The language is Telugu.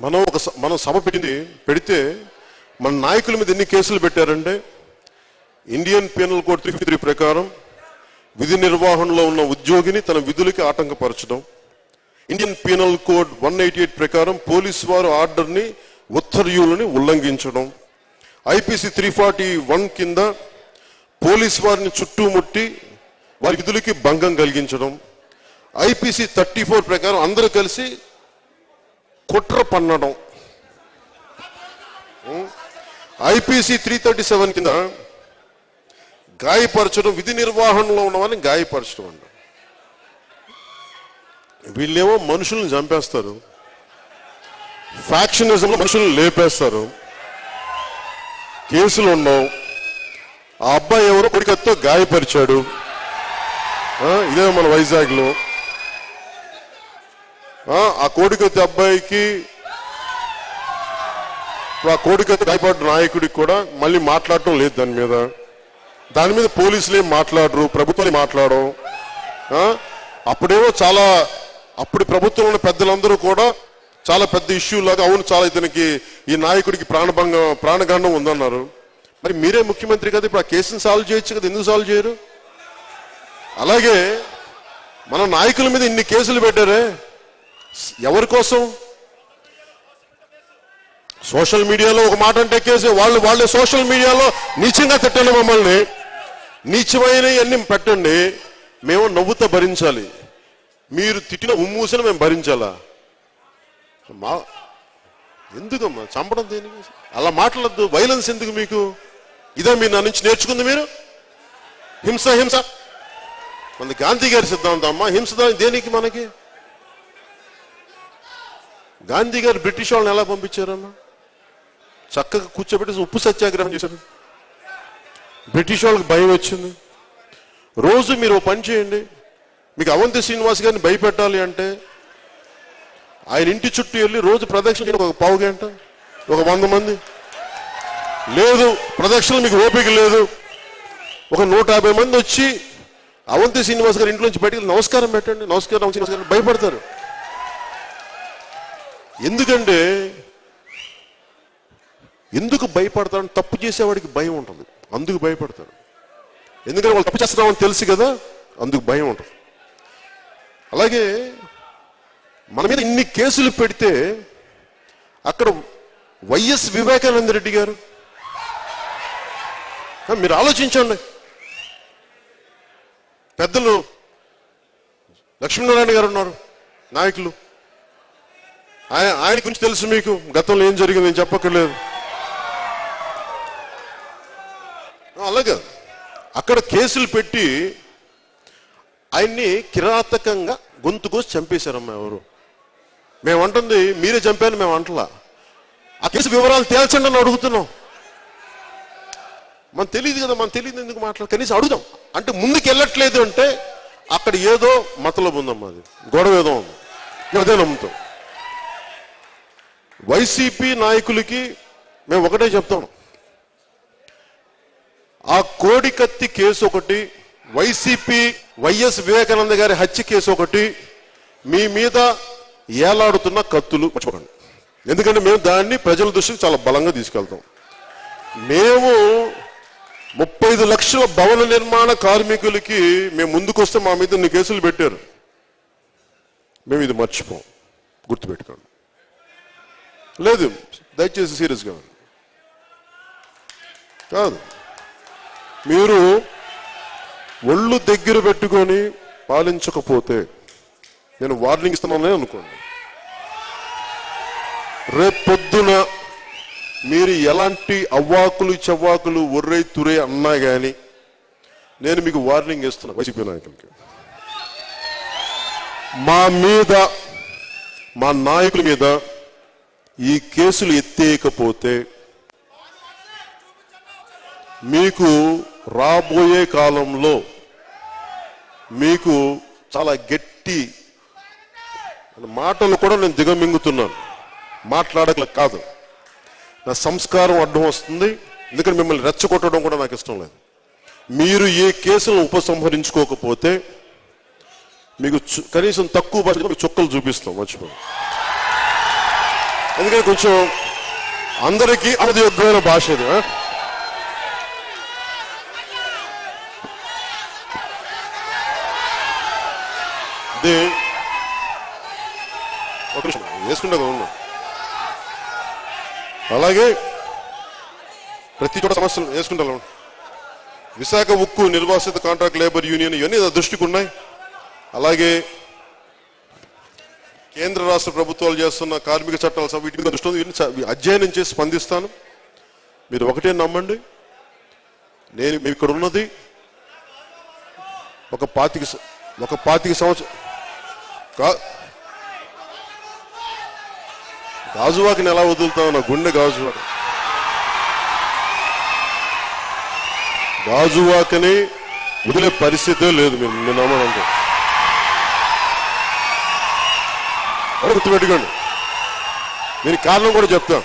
మనం ఒక స- మనం సభ పెట్టింది పెడితే మన నాయకుల మీద ఎన్ని కేసులు పెట్టారంటే Indian penal code three three ప్రకారం విధి నిర్వహణలో ఉన్న ఉద్యోగిని తన విధులకి ఆటంకపరచడం Indian penal code one eighty eight ప్రకారం పోలీస్ వారు ఆర్డర్ని ఉత్తర్యులని ఉల్లంఘించడం ఐపీసీ త్రీ ఫార్టీ వన్ కింద పోలీస్ వారిని చుట్టుముట్టి వారి విధులకి భంగం కలిగించడం ఐపీసీ థర్టీ ఫోర్ ప్రకారం అందరూ కలిసి కుట్ర పన్నడం ఐపీసీ త్రీ థర్టీ సెవెన్ కింద గాయపరచడం విధి నిర్వహణలో ఉన్నవాళ్ళని గాయపరచడం అంట. వీళ్ళేమో మనుషుల్ని చంపేస్తారు. ఫ్యాక్షనిజంలో మనుషుల్ని లేపేస్తారు. కేసులు ఉండవు. ఆ అబ్బాయి ఎవరో కొడికత్తో గాయపరిచాడు. ఇదే మన వైజాగ్లో. ఆ, ఆ అబ్బాయికి ఆ కోడికత్తి గాయపడ్డ నాయకుడికి కూడా మళ్ళీ మాట్లాడటం లేదు దాని మీద. దాని మీద పోలీసులు ఏం మాట్లాడరు ప్రభుత్వాలు మాట్లాడడం అప్పుడేమో చాలా అప్పుడు ప్రభుత్వం ఉన్న పెద్దలందరూ కూడా చాలా పెద్ద ఇష్యూ లాగా అవును చాలా ఇతనికి ఈ నాయకుడికి ప్రాణభంగం ప్రాణగండం ఉందన్నారు. మరి మీరే ముఖ్యమంత్రి కదా ఇప్పుడు ఆ కేసుని సాల్వ్ చేయొచ్చు కదా ఎందుకు సాల్వ్ చేయరు? అలాగే మన నాయకుల మీద ఇన్ని కేసులు పెట్టారే. ఎవరి కోసం? సోషల్ మీడియాలో ఒక మాట అంటే కేసు వాళ్ళు వాళ్ళు సోషల్ మీడియాలో నీచంగా తిట్టండి మమ్మల్ని. నీచమైన అన్ని పెట్టండి. మేము నవ్వుతా భరించాలి. మీరు తిట్టిన ఉమ్మూసిన మేము భరించాలా? మా ఎందుకమ్మా? చంపడం దేనికి? అలా మాట్లాడద్దు. వైలెన్స్ ఎందుకు మీకు? ఇదే మీరు నా నుంచి నేర్చుకుంది మీరు? హింస హింస. మన గాంధీ గారి సిద్ధాంతం అమ్మా హింస దేనికి మనకి? గాంధీ గారు బ్రిటిష్ వాళ్ళని ఎలా పంపించారమ్మా చక్కగా కూర్చోబెట్టి ఉప్పు సత్యాగ్రహం చేశారు. బ్రిటిష్ వాళ్ళకి భయం వచ్చింది. రోజు మీరు పని చేయండి. మీకు అవంతి శ్రీనివాస్ గారిని భయపెట్టాలి అంటే ఆయన ఇంటి చుట్టూ వెళ్ళి రోజు ప్రదక్షిణ ఒక పావు గంట ఒక వంద మంది. లేదు ప్రదక్షిణ మీకు ఓపిక లేదు. ఒక నూట యాభై మంది వచ్చి అవంతి శ్రీనివాస్ గారి ఇంట్లో నుంచి బయటికి నమస్కారం పెట్టండి. నమస్కారం శ్రీనివాస్ గారు భయపడతారు. ఎందుకంటే ఎందుకు భయపడతాడు తప్పు చేసేవాడికి భయం ఉంటుంది. అందుకు భయపడతారు. ఎందుకంటే వాళ్ళు తప్పు చేస్తున్నామని తెలుసు కదా అందుకు భయం ఉంటుంది. అలాగే మన మీద ఇన్ని కేసులు పెడితే అక్కడ వైఎస్ వివేకానంద రెడ్డి గారు మీరు ఆలోచించండి. పెద్దలు లక్ష్మీనారాయణ గారు ఉన్నారు నాయకులు. ఆయన ఆయన గురించి తెలుసు మీకు. గతంలో ఏం జరిగింది నేను చెప్పక్కర్లేదు. అలాగే. అక్కడ కేసులు పెట్టి ఆయన్ని కిరాతకంగా గొంతు కోసి చంపేశారమ్మా ఎవరు. మేము అంటుంది మీరే చంపాను మేము అంటలా. ఆ కేసు వివరాలు తేల్చండి అని అడుగుతున్నాం. మనం తెలియదు కదా మనం తెలియదు ఎందుకు మాట్లాడు కనీసం అడుగుదాం. అంటే ముందుకు వెళ్ళట్లేదు అంటే అక్కడ ఏదో మతలబు ఉందమ్మా అది. గొడవ ఏదో ఉంది. మేము నమ్ముతాం. వైసీపీ నాయకులకి మేము ఒకటే చెప్తాం. ఆ కోడికత్తి కేసు ఒకటి వైసీపీ వైఎస్ వివేకానంద గారి హత్య కేసు ఒకటి మీ మీద ఏలాడుతున్న కత్తులు మర్చిపోకండి ఎందుకంటే మేము దాన్ని ప్రజల దృష్టికి చాలా బలంగా తీసుకెళ్తాం. మేము ముప్పై లక్షల భవన నిర్మాణ కార్మికులకి మేము ముందుకొస్తే మా మీద ఇన్ని కేసులు పెట్టారు. మేము ఇది మర్చిపోం. గుర్తుపెట్టుకోండి. లేదు. దయచేసి సీరియస్గా కాదు. మీరు ఒళ్ళు దగ్గర పెట్టుకొని పాలించకపోతే నేను వార్నింగ్ ఇస్తున్నానే అనుకోండి. రేపొద్దున మీరు ఎలాంటి అవ్వాకులు చెవ్వాకులు ఒర్రై తురే అన్నా కానీ నేను మీకు వార్నింగ్ ఇస్తున్నా వైసీపీ నాయకులకి. మా మీద మా నాయకుల మీద ఈ కేసులు ఎత్తేయకపోతే మీకు రాబోయే కాలంలో మీకు చాలా గట్టి మాటలు కూడా నేను దిగమింగుతున్నాను. మాట్లాడగల కాదు. నా సంస్కారం అడ్డం వస్తుంది. ఎందుకంటే మిమ్మల్ని రెచ్చగొట్టడం కూడా నాకు ఇష్టం లేదు. మీరు ఏ కేసులను ఉపసంహరించుకోకపోతే మీకు చు- కనీసం తక్కువ భాషలో మీకు చుక్కలు చూపిస్తాం మర్చిపోయి. ఎందుకంటే కొంచెం అందరికీ అనదయోగ్యమైన భాష ఇది ఇది ఒక నిమిషం వేసుకుంటా ఉన్నా. అలాగే ప్రతి చోట సమస్యలు వేసుకుంటా విశాఖ ఉక్కు నిర్వాసిత కాంట్రాక్ట్ లేబర్ యూనియన్ ఇవన్నీ దృష్టికి ఉన్నాయి. అలాగే కేంద్ర రాష్ట్ర ప్రభుత్వాలు చేస్తున్న కార్మిక చట్టాల సభ వీటి మీద దృష్టి అధ్యయనం చేసి స్పందిస్తాను. మీరు ఒకటే నమ్మండి. నేను మీ ఇక్కడ ఉన్నది ఒక పాతిక ఒక పాతిక సంవత్సరం గాజువాకిని ఎలా వదులుతావు నా గుండె గాజువాక? గాజువాకని వదిలే పరిస్థితే లేదు మీరు నేను గుర్తుపెట్టుకోండి దీనికి కారణం కూడా చెప్తాం.